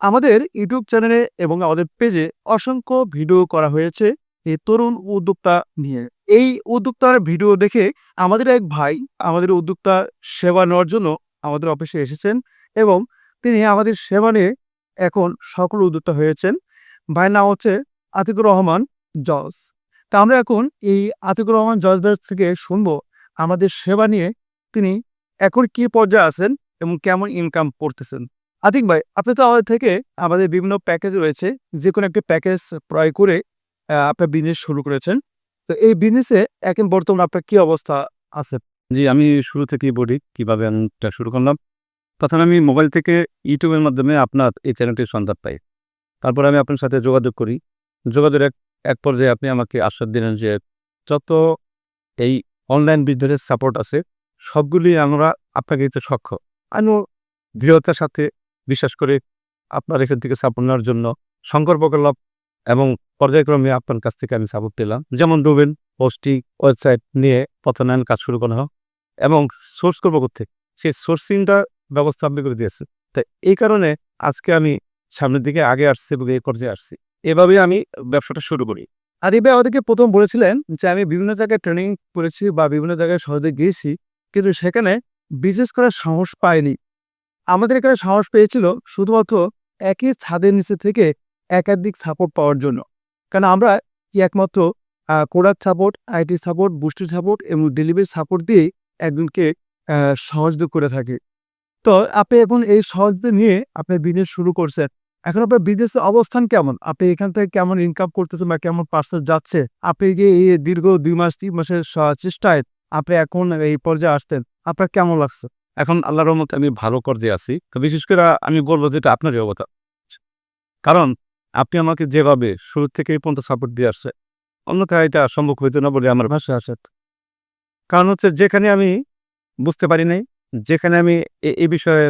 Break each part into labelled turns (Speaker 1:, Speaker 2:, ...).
Speaker 1: আমাদের ইউটিউব চ্যানেলে এবং আমাদের পেজে অসংখ্য ভিডিও করা হয়েছে এই তরুণ উদ্যোক্তা নিয়ে। এই উদ্যোক্তার ভিডিও দেখে আমাদের এক ভাই আমাদের উদ্যোক্তা সেবা নেওয়ার জন্য আমাদের অফিসে এসেছেন এবং তিনি আমাদের সেবা নিয়ে এখন সকল উদ্যোক্তা হয়েছেন। ভাইয়ের নাম হচ্ছে আতিকুর রহমান জজ। তা আমরা এখন এই আতিকুর রহমান জজ থেকে শুনব আমাদের সেবা নিয়ে তিনি এখন কি পর্যায়ে আছেন এবং কেমন ইনকাম করতেছেন। আতিক ভাই, আপনি তো আমাদের থেকে আমাদের বিভিন্ন প্যাকেজ রয়েছে যে কোনো একটি প্যাকেজ ক্রয় করে আপনার বিজনেস শুরু করেছেন। তো এই বিজনেসে এখন বর্তমানে আপনার কি অবস্থা আছে?
Speaker 2: জি, আমি শুরু থেকেই বলি কীভাবে আমি শুরু করলাম। প্রথমে আমি মোবাইল থেকে ইউটিউবের মাধ্যমে আপনার এই চ্যানেলটির সন্ধান পাই। তারপর আমি আপনার সাথে যোগাযোগ করি। যোগাযোগ এক এক পর্যায়ে আপনি আমাকে আশ্বাস দিলেন যে যত এই অনলাইন বিজনেসের সাপোর্ট আছে, সবগুলি আমরা আপনাকে দিতে সক্ষম। আমিও দৃঢ়তার সাথে বিশ্বাস করে আপনার এখান থেকে সাপোর্ট নেওয়ার জন্য সংকল্প করলাম এবং পর্যায়ক্রমে আপনার কাছ থেকে আমি সাপোর্ট পেলাম। যেমন ডোবেন পোস্টিং ওয়েবসাইট নিয়ে পথনায়ন কাজ শুরু করা হোক এবং সোর্স করব করতে সেই সোর্সিংটা ব্যবস্থা আপনি করে দিয়েছে তাই এই কারণে আজকে আমি সামনের দিকে আগে আসছি এবং এই পর্যায়ে আসছি। এভাবে আমি ব্যবসাটা শুরু করি।
Speaker 1: আদিব ভাই আমাদেরকে প্রথম বলেছিলেন যে, আমি বিভিন্ন জায়গায় ট্রেনিং করেছি বা বিভিন্ন জায়গায় সহজে গিয়েছি, কিন্তু সেখানে বিজনেস করার সাহস পাইনি। আমাদের এখানে সাহস পেয়েছিল শুধুমাত্র একই ছাদের নিচে থেকে একাধিক সাপোর্ট পাওয়ার জন্য। কারণ আমরা একমাত্র Kodak support IT support booster support এবং ডেলিভারি সাপোর্ট দিয়েই একজনকে সহযোগ করে থাকি। তো আপনি এখন এই সহজে নিয়ে আপনি বিজনেস শুরু করছেন। এখন আপনার বিজনেসের অবস্থান কেমন? আপনি এখান থেকে কেমন ইনকাম করতেছেন বা কেমন পার্সেল যাচ্ছে? আপনি যে এই দীর্ঘ দুই মাস, তিন মাসের চেষ্টায় আপনি এখন এই পর্যায়ে আসতেন আপনার কেমন লাগছে?
Speaker 2: এখন আল্লাহর রহমতে আমি ভালো পর্যায়ে আছি। তো বিশেষ করে আমি বলব যেটা আপনার অবতা কারণ আপনি আমাকে যেভাবে শুরু থেকে এই পর্যন্ত সাপোর্ট দিয়ে আসছে, অন্যথায় এটা সম্ভব হইতো না বলে আমার ভাষা আসে কারণ হচ্ছে যেখানে আমি বুঝতে পারি নাই, যেখানে আমি এই বিষয়ে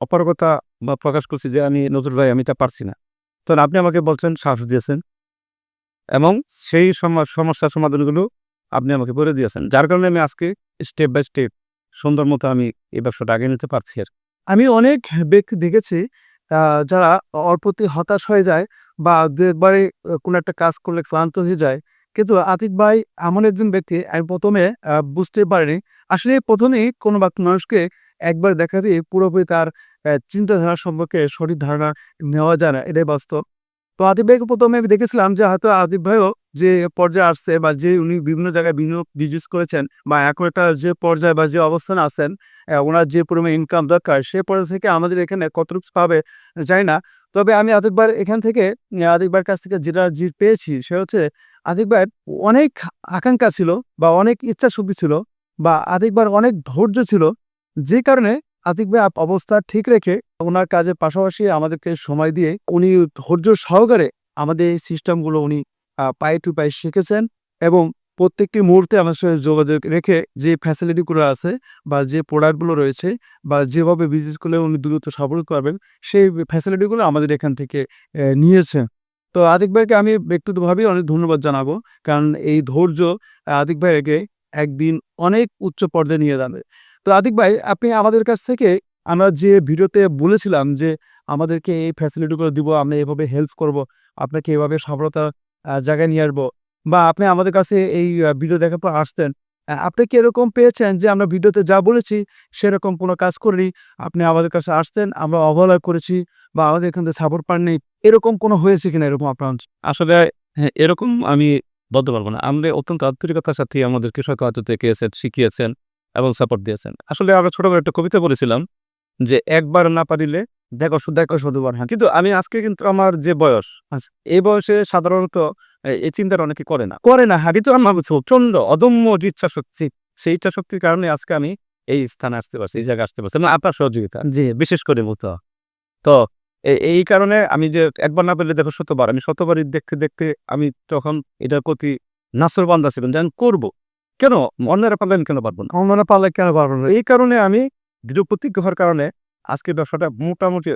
Speaker 2: অপারগতা বা প্রকাশ করছি যে আমি নজর ভাই, আমি এটা পারছি না। তখন আপনি আমাকে বলছেন, সাহস দিয়েছেন এবং সেই সম- সমস্যার সমাধানগুলো আপনি আমাকে করে দিয়েছেন। যার কারণে আমি আজকে স্টেপ বাই স্টেপ সুন্দর মতো আমি এই ব্যবসাটা আগে নিতে পারছি আর
Speaker 1: আমি অনেক ব্যক্তি দেখেছি যারা অল্পতে হতাশ হয়ে যায় বা দু একবারে কোনো একটা কাজ করলে ক্লান্ত হয়ে যায়। কিন্তু আতিক ভাই এমন একজন ব্যক্তি, আমি প্রথমে বুঝতে পারিনি। আসলে প্রথমেই কোনো বা মানুষকে একবার দেখাতেই পুরোপুরি তার চিন্তাধারা সম্পর্কে সঠিক ধারণা নেওয়া যায় না, এটাই বাস্তব। তো আতিক ভাইকে প্রথমে আমি দেখেছিলাম যে হয়তো আতিক ভাইও যে পর্যায়ে আসছে বা যে উনি বিভিন্ন জায়গায় বিনিয়োগ বিজনেস করেছেন বা এখন একটা যে পর্যায়ে বা যে অবস্থান আছেন ওনার যে পরিমাণ ইনকাম দরকার সে পর্যায়ে থেকে আমাদের এখানে কতটুকু পাবে যায় না। তবে আমি আতিকবার এখান থেকে আহ, আতিকবার কাছ থেকে যেটা যে পেয়েছি সে হচ্ছে আতিকবার অনেক আকাঙ্ক্ষা ছিল বা অনেক ইচ্ছা শক্তি ছিল বা আতিকবার অনেক ধৈর্য ছিল যে কারণে আতিক ভাই অবস্থা ঠিক রেখে ওনার কাজের পাশাপাশি আমাদেরকে সময় দিয়ে উনি ধৈর্য সহকারে আমাদের এই সিস্টেমগুলো উনি পাই টু পাই শিখেছেন এবং প্রত্যেকটি মুহূর্তে আমার সঙ্গে যোগাযোগ রেখে যে ফ্যাসিলিটিগুলো আছে বা যে প্রোডাক্টগুলো রয়েছে বা যেভাবে বিজনেস করলে উনি দ্রুত সফল করবেন, সেই ফ্যাসিলিটিগুলো আমাদের এখান থেকে নিয়েছে। তো আতিক ভাইকে আমি ব্যক্তিগতভাবেই অনেক ধন্যবাদ জানাব, কারণ এই ধৈর্য আতিক ভাইকে একদিন অনেক উচ্চ পর্যায়ে নিয়ে যাবে। তো আতিক ভাই, আপনি আমাদের কাছ থেকে আমরা যে ভিডিওতে বলেছিলাম যে আমাদেরকে এই ফ্যাসিলিটিগুলো দিব, আমরা এভাবে হেল্প করব, আপনাকে এভাবে সফলতা জায়গায় নিয়ে আসব। বা আপনি আমাদের কাছে এই ভিডিও দেখার পর আসতেন। আপনি কি এরকম পেয়েছেন যে আমরা ভিডিওতে যা বলেছি সেরকম কোনো কাজ করিনি? আপনি আমাদের কাছে আসতেন আমরা অবহেলা করেছি বা আমাদের এখান থেকে সাপোর্ট পাননি। এরকম কোনো হয়েছে কিনা এরকম আপনার?
Speaker 2: আসলে হ্যাঁ, এরকম আমি বলতে পারব না। আপনি অত্যন্ত আন্তরিকতার সাথে আমাদের কৃষক হয়তো দেখিয়েছেন শিখিয়েছেন এবং সাপোর্ট দিয়েছেন। আসলে আমরা ছোট করে একটা কবিতা বলেছিলাম যে একবার না পারিলে
Speaker 1: দেখো দেখো শতবার হ্যাঁ
Speaker 2: কিন্তু আমি আজকে কিন্তু আমার যে বয়স
Speaker 1: আচ্ছা।
Speaker 2: এই বয়সে সাধারণত এই চিন্তাটা অনেকে করে না।
Speaker 1: করে না হ্যাঁ
Speaker 2: কিন্তু আমার প্রচণ্ড অদম্য যে ইচ্ছা শক্তি সেই ইচ্ছা শক্তির কারণে আজকে আমি এই স্থানে আসতে পারছি এই জায়গায় আসতে পারছি এবং আপনার সহযোগিতা
Speaker 1: জি
Speaker 2: বিশেষ করে মতো তো এই কারণে আমি যে একবার না পেলে দেখো শতবার আমি শতবারই দেখতে দেখতে আমি তখন এটার প্রতি নাসর বান্ধা ছিলাম যে আমি করব। কেন? অন্যরা পারলেন কেন পারব না?
Speaker 3: অন্যরা পারলে কেন পারব না?
Speaker 2: এই কারণে আমি দৃঢ় প্রতিজ্ঞ হওয়ার কারণে আজকে ব্যবসাটা মোটামুটি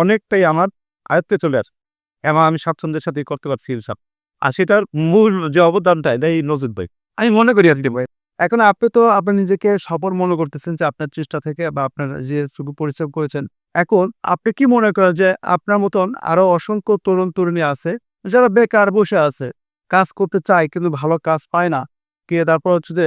Speaker 2: অনেকটাই আমার আয়ত্তে চলে আসছে এবং আমি স্বাচ্ছন্দ্যের সাথে করতে পারছি সব আর সেটার মূল যে অবদানটা দেয় নজরুল ভাই। আমি মনে করি আর কি ভাই,
Speaker 3: এখন আপনি তো আপনার নিজেকে সফল মনে করতেছেন যে আপনার চেষ্টা থেকে বা আপনার যে শুধু পরিশ্রম করেছেন, এখন আপনি কি মনে করেন যে আপনার মতন আরও অসংখ্য তরুণ তরুণী আছে, যারা বেকার বসে আছে, কাজ করতে চায় কিন্তু ভালো কাজ পায় না কে তারপর হচ্ছে যে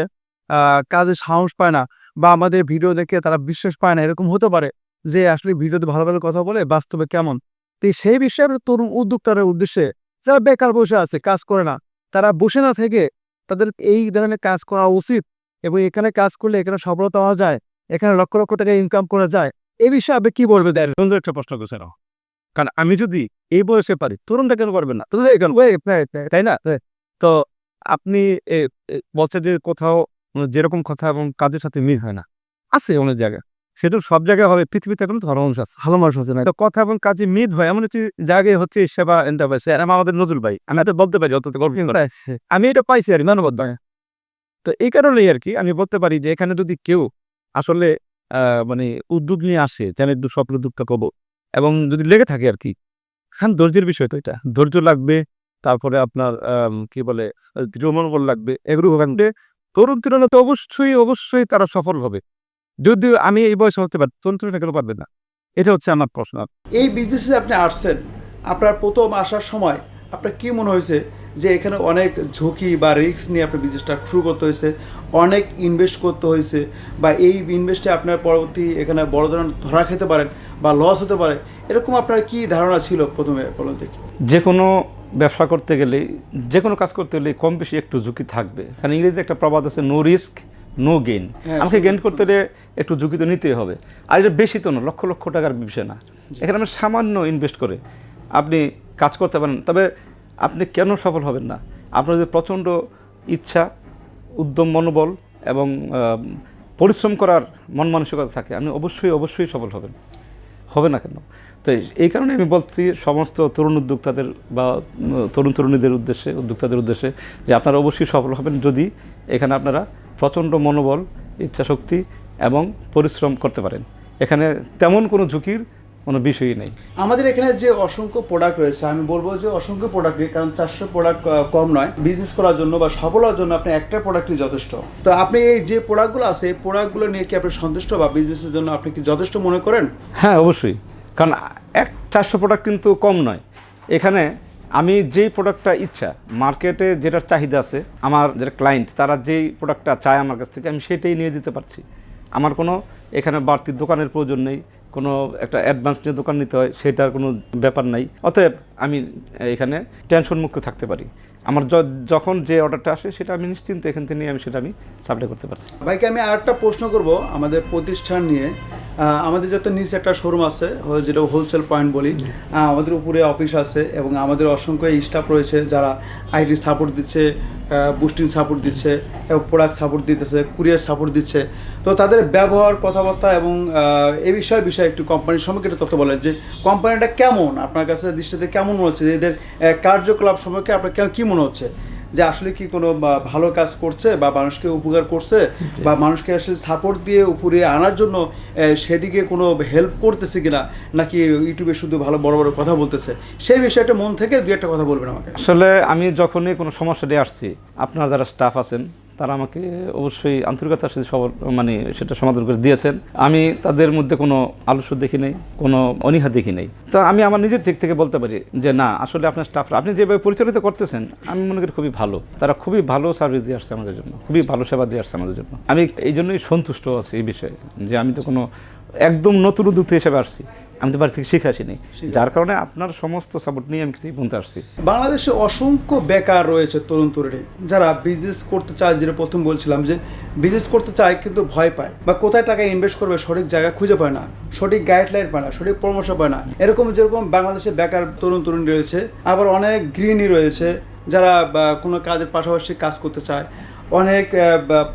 Speaker 3: কাজে সাহস পায় না বা আমাদের ভিডিও দেখে তারা বিশ্বাস পায় না, এরকম হতে পারে? যে আসলে ভিডিওতে ভালো ভালো কথা বলে বাস্তবে কেমন? তো সেই বিষয়ে আমরা তরুণ উদ্যোক্তার উদ্দেশ্যে যারা বেকার বসে আছে কাজ করে না তারা বসে না থেকে তাদের এই ধরনের কাজ করা উচিত এবং এখানে কাজ করলে এখানে সফলতা হওয়া যায় এখানে লক্ষ লক্ষ টাকা ইনকাম করা যায়। এই বিষয়ে আপনি কি
Speaker 2: বলবে সুন্দর একটা প্রশ্ন করছে না কারণ আমি যদি এই বয়সে পারি তরুণটা কেন পারবেন না? তরুণ কেন তাই না? তো আপনি এ, এ, বলছে যে কোথাও যেরকম কথা এবং কাজের সাথে মিল হয় না। আছে অনেক জায়গায়। সেটা সব জায়গায় হবে পৃথিবীতে এখন ধর্ম মানুষ আছে
Speaker 3: ভালো মানুষ আছে না।
Speaker 2: তো কথা এবং কাজে মিল হয় এমন একটি জায়গায় হচ্ছে সেবা এন্টারপ্রাইজ আমাদের নজরুল ভাই আমি এটা বলতে পারি অত গর্ব আমি এটা পাইছি আর মানবত। তো এই কারণেই আর কি আমি বলতে পারি যে এখানে যদি কেউ আসলে মানে উদ্যোগ নিয়ে আসে যেন একটু স্বপ্ন উদ্যোগটা কব এবং যদি লেগে থাকে আর কি এখন ধৈর্যের বিষয় তো এটা। ধৈর্য লাগবে তারপরে আপনার কি বলে দৃঢ় মনোবল লাগবে এগুলো তরুণ তুলনা তো অবশ্যই অবশ্যই তারা সফল হবে। যদিও আমি এই বয়সে হতে পারি তুলনা কেন পারবে না। এটা হচ্ছে আমার প্রশ্ন।
Speaker 1: এই বিজনেসে আপনি আসছেন আপনার প্রথম আসার সময় আপনার কি মনে হয়েছে যে এখানে অনেক ঝুঁকি বা রিস্ক নিয়ে আপনার বিজনেসটা শুরু করতে হয়েছে অনেক ইনভেস্ট করতে হয়েছে বা এই ইনভেস্টে আপনার পরবর্তী এখানে বড় ধরনের ধরা খেতে পারেন বা লস হতে পারে এরকম আপনার কি ধারণা ছিল প্রথমে বলুন দেখি?
Speaker 4: যে কোনো ব্যবসা করতে গেলে যে কোনো কাজ করতে গেলে কম বেশি একটু ঝুঁকি থাকবে। কারণ ইংরেজিতে একটা প্রবাদ আছে নো রিস্ক নো গেইন
Speaker 1: হ্যাঁ,
Speaker 4: আমাকে গেইন করতে হলে একটু ঝুঁকি তো নিতেই হবে। আর এটা বেশি তো না লক্ষ লক্ষ টাকার বিষয় না। এখানে আমি সামান্য ইনভেস্ট করে আপনি কাজ করতে পারেন। তবে আপনি কেন সফল হবেন না? আপনার যদি প্রচণ্ড ইচ্ছা উদ্যম মনোবল এবং পরিশ্রম করার মন মানসিকতা থাকে আপনি অবশ্যই অবশ্যই সফল হবেন। হবে না কেন? তো এই- এই কারণে আমি বলছি সমস্ত তরুণ উদ্যোক্তাদের বা তরুণ তরুণীদের উদ্দেশ্যে উদ্যোক্তাদের উদ্দেশ্যে যে আপনারা অবশ্যই সফল হবেন যদি এখানে আপনারা প্রচণ্ড মনোবল ইচ্ছাশক্তি এবং পরিশ্রম করতে পারেন। এখানে তেমন কোনো ঝুঁকির কোনো বিষয়ই নেই।
Speaker 1: আমাদের এখানে যে অসংখ্য প্রোডাক্ট রয়েছে আমি বলব যে অসংখ্য প্রোডাক্ট কারণ চারশো প্রোডাক্ট কম নয়। বিজনেস করার জন্য বা সফল হওয়ার জন্য আপনি একটা প্রোডাক্টই যথেষ্ট। তো আপনি এই যে প্রোডাক্টগুলো আছে এই প্রোডাক্টগুলো নিয়ে কি আপনি সন্তুষ্ট বা বিজনেসের জন্য আপনি কি যথেষ্ট মনে করেন?
Speaker 4: হ্যাঁ অবশ্যই। কারণ এক চারশো প্রোডাক্ট কিন্তু কম নয়। এখানে আমি যেই প্রোডাক্টটা ইচ্ছা মার্কেটে যেটার চাহিদা আছে, আমার যারা ক্লায়েন্ট তারা যেই প্রোডাক্টটা চায় আমার কাছ থেকে, আমি সেটাই নিয়ে দিতে পারছি। আমার কোনো এখানে বাড়তি দোকানের প্রয়োজন নেই, কোনো একটা অ্যাডভান্স নিয়ে দোকান নিতে হয়, সেটার কোনো ব্যাপার নাই। অতএব আমি এখানে টেনশন মুক্ত থাকতে পারি। আমার যখন যে অর্ডারটা আসে, সেটা আমি নিশ্চিন্তে এখান থেকে নিয়ে আমি সেটা আমি সাপ্লাই করতে পারছি।
Speaker 1: ভাইকে আমি আরেকটা প্রশ্ন করব আমাদের প্রতিষ্ঠান নিয়ে। আমাদের যত নিচে একটা শোরুম আছে যেটা হোলসেল পয়েন্ট বলি আমাদের উপরে অফিস আছে এবং আমাদের অসংখ্য স্টাফ রয়েছে যারা আইটি সাপোর্ট দিচ্ছে বুস্টিং সাপোর্ট দিচ্ছে এবং প্রোডাক্ট সাপোর্ট দিতেছে কুরিয়ার সাপোর্ট দিচ্ছে। তো তাদের ব্যবহার কথাবার্তা এবং এই বিষয়ে বিষয়ে একটু কোম্পানির সম্পর্কে একটু তথ্য বলেন যে কোম্পানিটা কেমন? আপনার কাছে দৃষ্টিতে কেমন মনে হচ্ছে? যে এদের কার্যকলাপ সম্পর্কে আপনার কেমন- কি মনে হচ্ছে? যে আসলে কি কোনো ভালো কাজ করছে বা মানুষকে উপকার করছে বা মানুষকে আসলে সাপোর্ট দিয়ে উপরে আনার জন্য সেদিকে কোনো হেল্প করতেছে কিনা নাকি ইউটিউবে শুধু ভালো বড় বড় কথা বলতেছে সেই বিষয়টা মন থেকে দু একটা কথা বলবেন আমাকে।
Speaker 4: আসলে আমি যখনই কোনো সমস্যা নিয়ে আসছি আপনার যারা স্টাফ আছেন তারা আমাকে অবশ্যই আন্তরিকতার সাথে সবার মানে সেটা সমাধান করে দিয়েছেন। আমি তাদের মধ্যে কোনো আলস্য দেখি নাই, কোনো অনীহা দেখি নাই। তো আমি আমার নিজের দিক থেকে বলতে পারি যে, না, আসলে আপনার স্টাফরা আপনি যেভাবে পরিচালিত করতেছেন, আমি মনে করি খুবই ভালো। তারা খুবই ভালো সার্ভিস দিয়ে আসছে আমাদের জন্য, খুবই ভালো সেবা দিয়ে আসছে আমাদের জন্য। আমি এই জন্যই সন্তুষ্ট আছি এই বিষয়ে, যে আমি তো কোনো একদম নতুন উদ্যোক্তা হিসেবে আসছি। আমি তো বাড়ি থেকে শিখে আসিনি। যার কারণে আপনার সমস্ত সাপোর্ট নিয়ে আমি বলতে আসছি।
Speaker 1: বাংলাদেশে অসংখ্য বেকার রয়েছে তরুণ তরুণী। যারা বিজনেস করতে চায় যেটা প্রথম বলছিলাম যে বিজনেস করতে চায় কিন্তু ভয় পায় বা কোথায় টাকা ইনভেস্ট করবে সঠিক জায়গা খুঁজে পায় না সঠিক গাইডলাইন পায় না সঠিক পরামর্শ পায় না। এরকম যেরকম বাংলাদেশে বেকার তরুণ তরুণী রয়েছে আবার অনেক গৃহিণী রয়েছে যারা বা, কোনো কাজের পাশাপাশি কাজ করতে চায় অনেক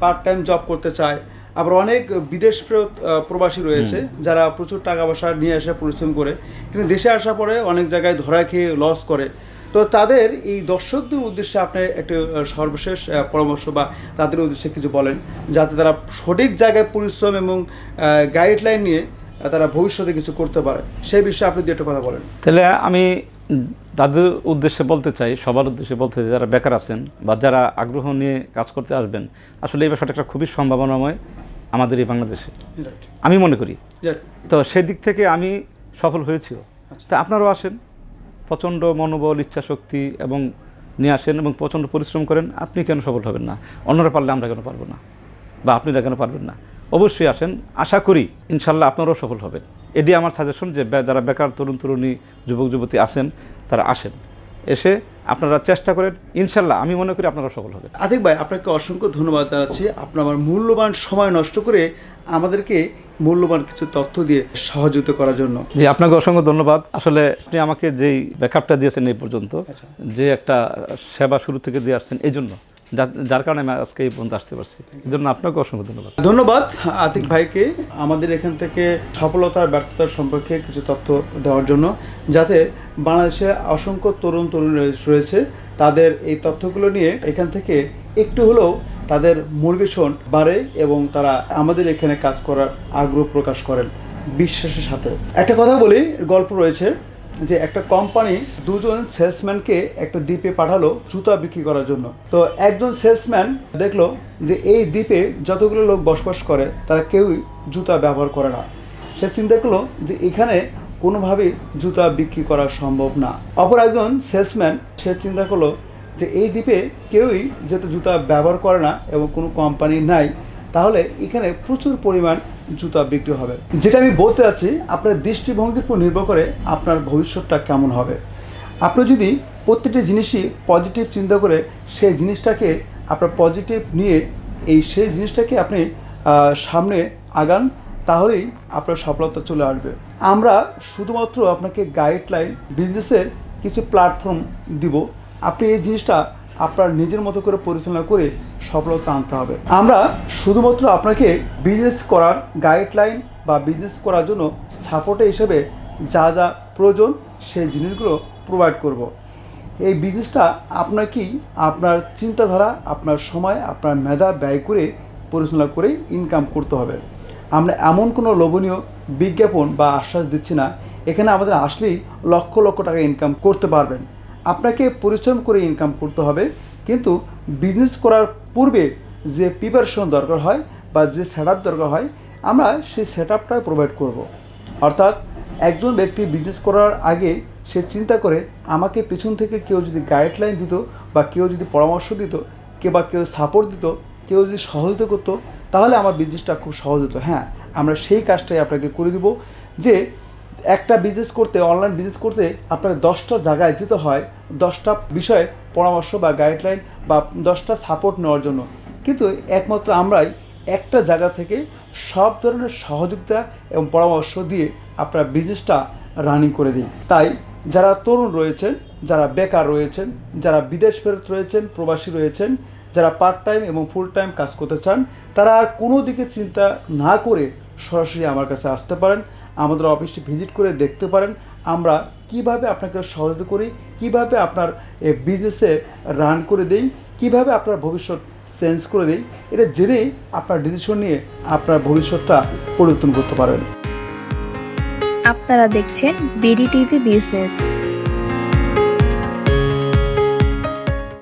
Speaker 1: পার্ট টাইম জব করতে চায় আবার অনেক বিদেশ প্রবাসী রয়েছে যারা প্রচুর টাকা পয়সা নিয়ে আসে পরিশ্রম করে কিন্তু দেশে আসার পরে অনেক জায়গায় ধরা খেয়ে লস করে। তো তাদের এই দর্শকদের উদ্দেশ্যে আপনি একটু সর্বশেষ পরামর্শ বা তাদের উদ্দেশ্যে কিছু বলেন যাতে তারা সঠিক জায়গায় পরিশ্রম এবং গাইডলাইন নিয়ে তারা ভবিষ্যতে কিছু করতে পারে। সেই বিষয়ে আপনি দু একটা কথা বলেন।
Speaker 4: তাহলে আমি তাদের উদ্দেশ্যে বলতে চাই সবার উদ্দেশ্যে বলতে চাই যারা বেকার আছেন বা যারা আগ্রহ নিয়ে কাজ করতে আসবেন আসলে এই ব্যাপারটা একটা খুবই সম্ভাবনাময় আমাদের এই বাংলাদেশে। আমি মনে করি। তো সেদিক থেকে আমি সফল হয়েছিল তা আপনারাও আসেন প্রচণ্ড মনোবল ইচ্ছাশক্তি এবং নিয়ে আসেন এবং প্রচণ্ড পরিশ্রম করেন আপনি কেন সফল হবেন না? অন্যরা পারলে আমরা কেন পারব না? বা আপনারা কেন পারবেন না? অবশ্যই আসেন আশা করি ইনশাল্লাহ আপনারাও সফল হবেন। এটি আমার সাজেশন যে যারা বেকার তরুণ তরুণী যুবক যুবতী আছেন তারা আসেন। এসে আপনারা চেষ্টা করেন ইনশাল্লাহ আমি মনে করি আপনারা সফল হবে
Speaker 1: আতিক ভাই আপনাকে অসংখ্য ধন্যবাদ জানাচ্ছি। আপনার আমার মূল্যবান সময় নষ্ট করে আমাদেরকে মূল্যবান কিছু তথ্য দিয়ে সহযোগিতা করার জন্য।
Speaker 4: জি আপনাকে অসংখ্য ধন্যবাদ। আসলে আপনি আমাকে যেই ব্যাকআপটা দিয়েছেন এই পর্যন্ত
Speaker 1: আচ্ছা।
Speaker 4: যে একটা সেবা শুরু থেকে দিয়ে আসছেন এই জন্য যার কারণে আমি আজকে এই পর্যন্ত আসতে পারছি। এই জন্য আপনাকে অসংখ্য ধন্যবাদ।
Speaker 1: ধন্যবাদ। আতিক ভাইকে আমাদের এখান থেকে সফলতার, ব্যর্থতার সম্পর্কে কিছু তথ্য দেওয়ার জন্য, যাতে বাংলাদেশে অসংখ্য তরুণ তরুণ রয়েছে। তাদের এই তথ্যগুলো নিয়ে এখান থেকে একটু হলেও তাদের মোটিভেশন বাড়ে এবং তারা আমাদের এখানে কাজ করার আগ্রহ প্রকাশ করেন। বিশ্বাসের সাথে। একটা কথা বলি, গল্প রয়েছে। যে একটা কোম্পানি দুজন সেলসম্যানকে একটা দ্বীপে পাঠালো জুতা বিক্রি করার জন্য। তো একজন সেলসম্যান দেখল যে এই দ্বীপে যতগুলো লোক বসবাস করে, তারা কেউই জুতা ব্যবহার করে না। সে চিন্তা করল যে এখানে কোনোভাবেই জুতা বিক্রি করা সম্ভব না। অপর একজন সেলসম্যান সে চিন্তা করল যে এই দ্বীপে কেউই যেহেতু জুতা ব্যবহার করে না এবং কোনো কোম্পানি নাই, তাহলে এখানে প্রচুর পরিমাণ জুতা বিক্রি হবে। যেটা আমি বলতে চাচ্ছি আপনার দৃষ্টিভঙ্গির উপর নির্ভর করে আপনার ভবিষ্যৎটা কেমন হবে। আপনি যদি প্রত্যেকটি জিনিসই পজিটিভ চিন্তা করে সেই জিনিসটাকে, আপনার পজিটিভ নিয়ে এই সেই জিনিসটাকে আপনি সামনে আগান, তাহলেই আপনার সফলতা চলে আসবে। আমরা শুধুমাত্র আপনাকে গাইডলাইন বিজনেসের কিছু প্ল্যাটফর্ম দিব। আপনি এই জিনিসটা আপনার নিজের মতো করে পরিচালনা করে সফলতা আনতে হবে। আমরা শুধুমাত্র আপনাকে বিজনেস করার গাইডলাইন বা বিজনেস করার জন্য সাপোর্টে হিসেবে যা যা প্রয়োজন সেই জিনিসগুলো প্রোভাইড করব। এই বিজনেসটা আপনার কি? আপনার চিন্তাধারা, আপনার সময়, আপনার মেধা ব্যয় করে পরিচালনা করে ইনকাম করতে হবে। আমরা এমন কোনো লোভনীয় বিজ্ঞাপন বা আশ্বাস দিচ্ছি না। এখানে আমাদের আসলেই লক্ষ লক্ষ টাকা ইনকাম করতে পারবেন। আপনাকে পরিশ্রম করে ইনকাম করতে হবে। কিন্তু বিজনেস করার পূর্বে যে প্রিপারেশন দরকার হয় বা যে সেট দরকার হয়, আমরা সেই সেট আপটা প্রোভাইড করব। অর্থাৎ একজন ব্যক্তি বিজনেস করার আগে সে চিন্তা করে, আমাকে পেছন থেকে কেউ যদি গাইডলাইন দিত বা কেউ যদি পরামর্শ দিত, কে বা কেউ সাপোর্ট দিত, কেউ যদি সহযোগিতা করতো, তাহলে আমার বিজনেসটা খুব সহজ হতো হ্যাঁ আমরা সেই কাজটাই আপনাকে করে দিব যে একটা বিজনেস করতে অনলাইন বিজনেস করতে আপনাকে দশটা জায়গায় যেতে হয়, দশটা বিষয়ে পরামর্শ বা গাইডলাইন বা দশটা সাপোর্ট নেওয়ার জন্য। কিন্তু একমাত্র আমরাই একটা জায়গা থেকে সব ধরনের সহযোগিতা এবং পরামর্শ দিয়ে আপনার বিজনেসটা রানিং করে দিই। তাই যারা তরুণ রয়েছেন, যারা বেকার রয়েছেন, যারা বিদেশ ফেরত রয়েছেন, প্রবাসী রয়েছেন, যারা পার্ট টাইম এবং ফুল টাইম কাজ করতে চান, তারা আর কোনো দিকে চিন্তা না করে সরাসরি আমার কাছে আসতে পারেন। আমাদের অফিসটি ভিজিট করে দেখতে পারেন। আমরা কীভাবে আপনাকে সহযোগিতা করি, কীভাবে আপনার বিজনেসে রান করে দেই, কীভাবে আপনার ভবিষ্যৎ চেঞ্জ করে দেই, এটা জেনেই আপনার ডিসিশন নিয়ে আপনার ভবিষ্যৎটা পরিবর্তন করতে পারেন
Speaker 5: আপনারা দেখছেন বিডি টিভি বিজনেস